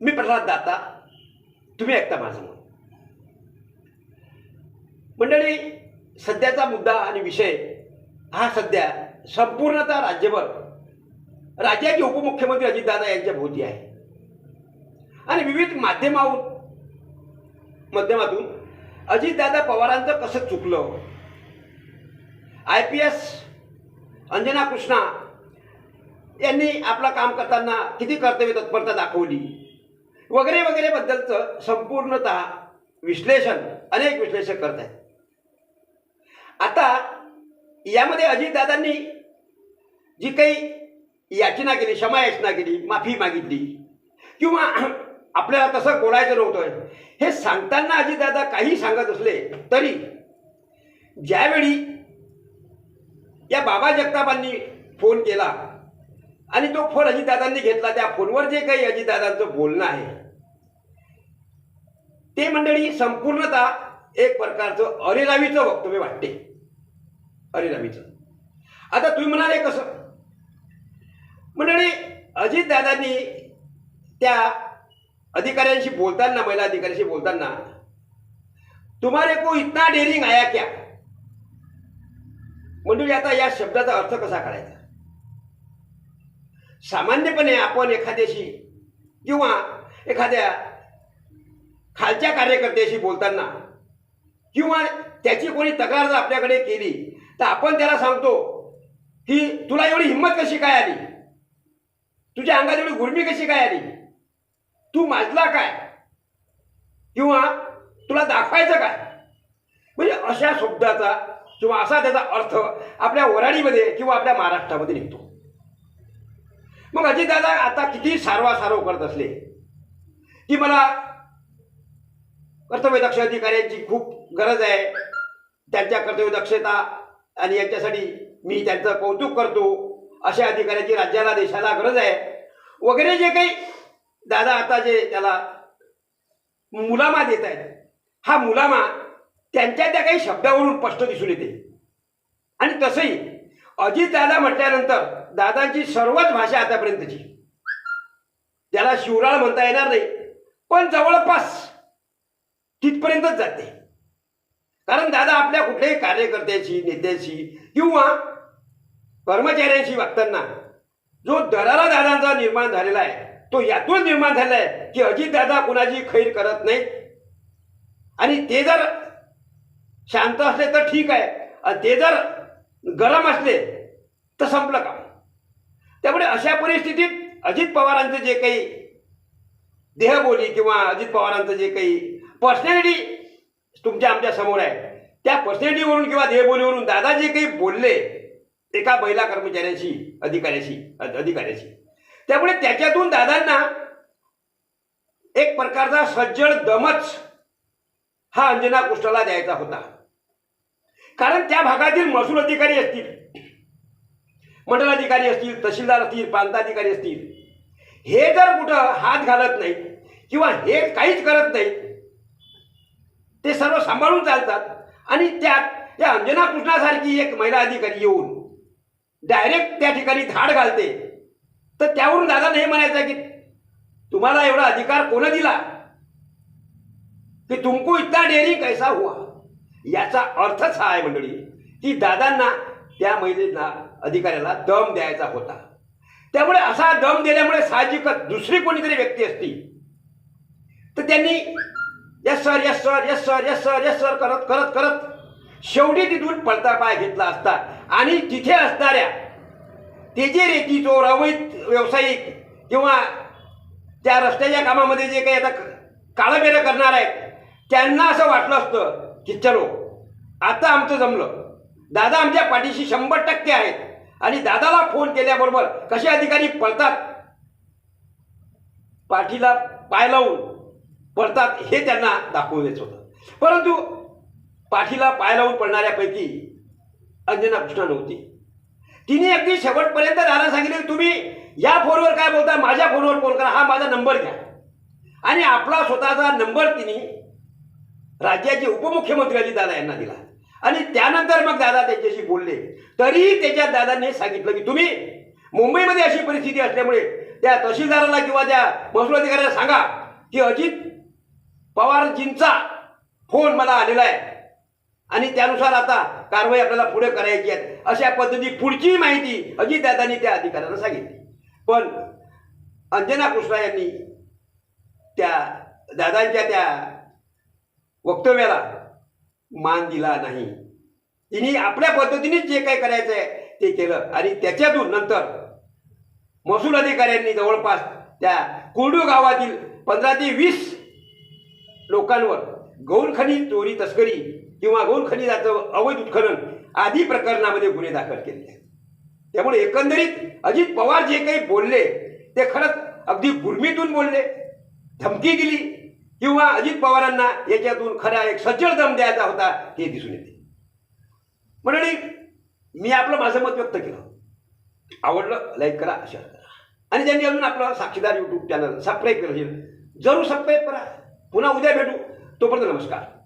मी प्रल्हाद दाता. तुम्ही ऐकता माझं मत मंडळी सध्याचा मुद्दा आणि विषय हा सध्या संपूर्णतः राज्यभर राज्याचे उपमुख्यमंत्री अजितदादा यांच्या भोवती आहे. आणि विविध माध्यमाहून माध्यमातून अजितदादा पवारांचं कसं चुकलं? I P S Anjana Krishna यांनी आपलं काम करताना किती कर्तव्य तत्परता दाखवली? वगैरे वगैरे बद्दलचं संपूर्णतः विश्लेषण अनेक विश्लेषक करत आहेत. आता यामध्ये अजितदादांनी जी काही याचना केली क्षमायाचना केली माफी मागितली किंवा आपल्याला तसं बोलायचं नव्हतं हे सांगताना अजितदादा काही सांगत असले तरी ज्यावेळी या बाबा जगतापांनी फोन केला आणि तो फोन अजितदादांनी घेतला त्या फोनवर जे काही अजितदादांचं बोलणं आहे. ते मंडळी संपूर्णतः एक प्रकारचं अरेरावीचं वक्तव्य वाटते. अरेरावीचं. आता तुम्ही म्हणाले कसं? मंडळी अजितदादांनी त्या अधिकाऱ्यांशी बोलताना महिला अधिकाऱ्यांशी बोलताना तुम्हारे को इतना डेरिंग आया क्या? मंडळी आता या शब्दाचा अर्थ कसा काढायचा? सामान्यपणे आपण एखाद्याशी किंवा एखाद्या खालच्या कार्यकर्त्याशी बोलताना किंवा त्याची कोणी तक्रार जर आपल्याकडे केली तर आपण त्याला सांगतो की तुला एवढी हिंमत कशी काय आली? तुझ्या अंगात एवढी गुर्मी कशी काय आली? तू माजला काय? किंवा तुला दाखवायचं काय? म्हणजे अशा शब्दाचा किंवा असा त्याचा अर्थ आपल्या वराडीमध्ये किंवा आपल्या महाराष्ट्रामध्ये निघतो. मग अजितदादा आता किती सारवा सारव करत असले? की मला कर्तव्यदक्ष अधिकाऱ्यांची खूप गरज आहे. त्यांच्या कर्तव्यदक्षता आणि यांच्यासाठी मी त्यांचं कौतुक करतो. अशा अधिकाऱ्याची राज्याला देशाला गरज आहे. वगैरे जे काही दादा आता जे त्याला मुलामा देत आहेत हा मुलामा त्यांच्या त्या काही शब्दावरून स्पष्ट दिसून येते. आणि तसंही अजित दादा म्हटल्यानंतर दादांची सर्वच भाषा आतापर्यंतची. त्याला शिवराळ म्हणता येणार नाही पण जवळपास तिथपर्यंतच जाते. कारण दादा आपल्या कुठल्याही कार्यकर्त्याशी नेत्याशी किंवा कर्मचाऱ्यांशी वागताना जो दरारा दादांचा निर्माण झालेला आहे तो यातून निर्माण झालेला आहे की अजितदादा कुणाची खैर करत नाही आणि ते जर शांत असले तर ठीक आहे आणि ते जर गरम असले तर संपलं काम. त्यामुळे अशा परिस्थितीत अजित पवारांचं जे काही देहबोली किंवा अजित पवारांचं जे काही पर्सनॅलिटी तुमच्या आमच्यासमोर आहे त्या पर्सनॅलिटीवरून किंवा देहबोलीवरून दादा जे काही बोलले एका महिला कर्मचाऱ्याशी अधिकाऱ्याशी अधिकाऱ्याशी. त्यामुळे त्याच्यातून दादांना एक प्रकारचा सज्जड दमच हा अंजना कृष्णाला द्यायचा होता. कारण त्या भागातील महसूल अधिकारी असतील. मंडल अधिकारी असतील तहसीलदार असतील प्रांताधिकारी असतील. हे जर कुठं हात घालत नाही किंवा हे काहीच करत नाही ते सर्व सांभाळून चालतात आणि त्यात या अंजना कृष्णासारखी एक महिला अधिकारी येऊन डायरेक्ट त्या ठिकाणी धाड घालते. तर त्यावरून दादा हे म्हणायचं की तुम्हाला एवढा अधिकार कोण दिला? की तुमको इतका डेअरिंग कैसा हुआ? याचा अर्थच हा आहे मंडळी की दादांना त्या महिलेला अधिकाऱ्याला दम द्यायचा होता. त्यामुळे असा दम दिल्यामुळे साहजिकच दुसरी कोणीतरी व्यक्ती असती. तर त्यांनी yes sir yes sir yes sir yes sir yes sir करत करत करत शेवटी तिथून पळता पाय घेतला असता. आणि तिथे असणाऱ्या ते जे रेती चोर अवैध व्यावसायिक किंवा त्या रस्त्याच्या कामामध्ये जे काही आता काळंबेरं करणार आहेत त्यांना असं वाटलं असतं की चलो आता आमचं जमलं. दादा आमच्या पाठीशी शंभर टक्के आहेत. आणि दादाला फोन केल्याबरोबर कसे अधिकारी पळतात? पाठीला पाय लावून पळतात हे त्यांना दाखवलेच होतं. परंतु पाठीला पाय लावून पडणाऱ्यापैकी अंजना कृष्णा नव्हती. तिने अगदी शेवटपर्यंत दादा सांगितले तुम्ही या फोनवर काय बोलता? माझ्या फोनवर फोन करा. हा माझा नंबर घ्या. आणि आपला स्वतःचा नंबर तिने राज्याचे उपमुख्यमंत्री अजित दादा यांना दिला. आणि त्यानंतर मग दादा त्यांच्याशी बोलले. तरीही त्याच्या दादांनी सांगितलं की तुम्ही मुंबईमध्ये अशी परिस्थिती असल्यामुळे त्या तहसीलदाराला किंवा त्या महसूल अधिकाऱ्याला सांगा की अजित पवारजींचा फोन मला आलेला आहे. आणि त्यानुसार आता कारवाई आपल्याला पुढे करायची आहे. अशा पद्धती पुढची माहिती अजितदादांनी त्या अधिकाऱ्याला सांगितली. पण अंजना कृष्णा यांनी त्या दादांच्या त्या वक्तव्याला मान दिला नाही. तिने आपल्या पद्धतीनेच जे काही करायचं आहे ते केलं. आणि त्याच्यातून नंतर महसूल अधिकाऱ्यांनी जवळपास त्या कुर्डू गावातील पंधरा ते वीस लोकांवर गौणखनी चोरी तस्करी किंवा गौणखनिजाचं अवैध उत्खनन आदी प्रकरणामध्ये गुन्हे दाखल केले आहेत. त्यामुळे एकंदरीत अजित पवार जे काही बोलले ते खरंच अगदी गुरमीतून बोलले धमकी दिली. किंवा अजित पवारांना याच्यातून खरा एक सज्जड दम द्यायचा होता हे दिसून येते. मंडळी मी आपलं माझं मत व्यक्त केलं. आवडलं लाईक करा शेअर करा. आणि ज्यांनी अजून आपलं साक्षीदार यूट्यूब चॅनल सबस्क्राईब केलं जरूर सबस्क्राईब करा. पुन्हा उद्या भेटू. तोपर्यंत नमस्कार.